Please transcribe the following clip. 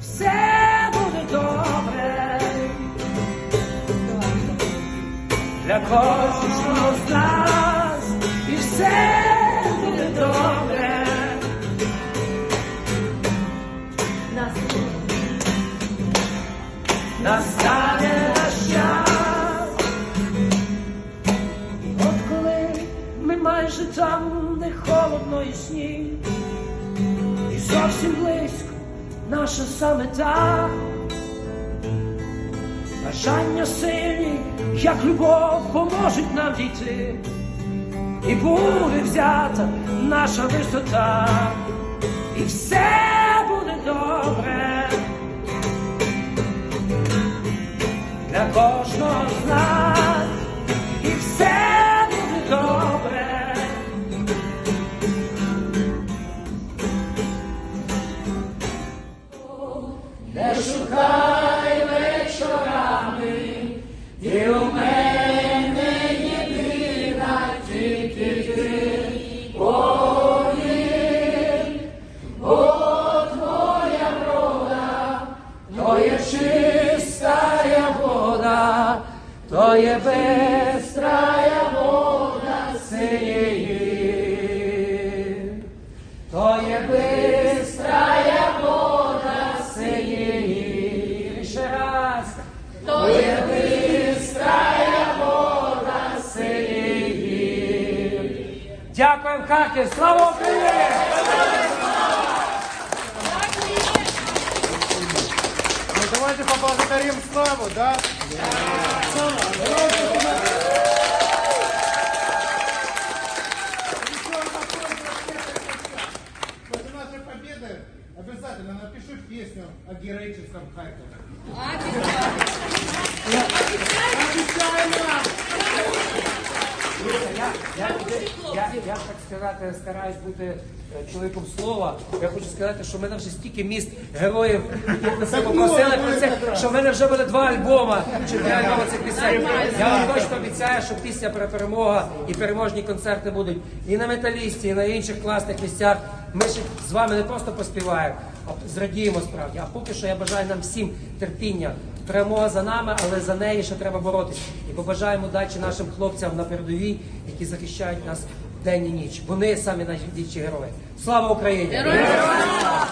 все буде добре. Для кожного з нас і все буде добре. Настане наш час. І от коли ми майже там, не холодно і сніг, і зовсім близько наша саме та. Бажання сильні, як любов, поможуть нам дійти, і буде взята наша висота, і все буде добре. Для кожного з нас, і все шукай вечорами, ти у мене єдина, тільки ти. Один, бо твоя врода, то є чистая вода, то то є бистрая Дякуємо, Харків! Слава Україні! Ну давайте поблагодарим Славу, да? После нашей победы обязательно напишу песню о героическом Харькове. Я, я, я, так сказати, стараюсь бути е, чоловіком слова. Я хочу сказати, що в мене вже стільки міст героїв, які нас попросили про це, що в мене вже буде два альбома, чи три альбоми цих пісень. Я вам точно обіцяю, що пісня про перемогу і переможні концерти будуть і на металісті, і на інших класних місцях. Ми ще з вами не просто поспіваємо, а зрадіємо справді. А поки що я бажаю нам всім терпіння. Перемога за нами, але за неї ще треба боротися. І побажаємо удачі нашим хлопцям на передовій, які захищають нас день і ніч. Вони самі найбільші герої. Слава Україні! Героям!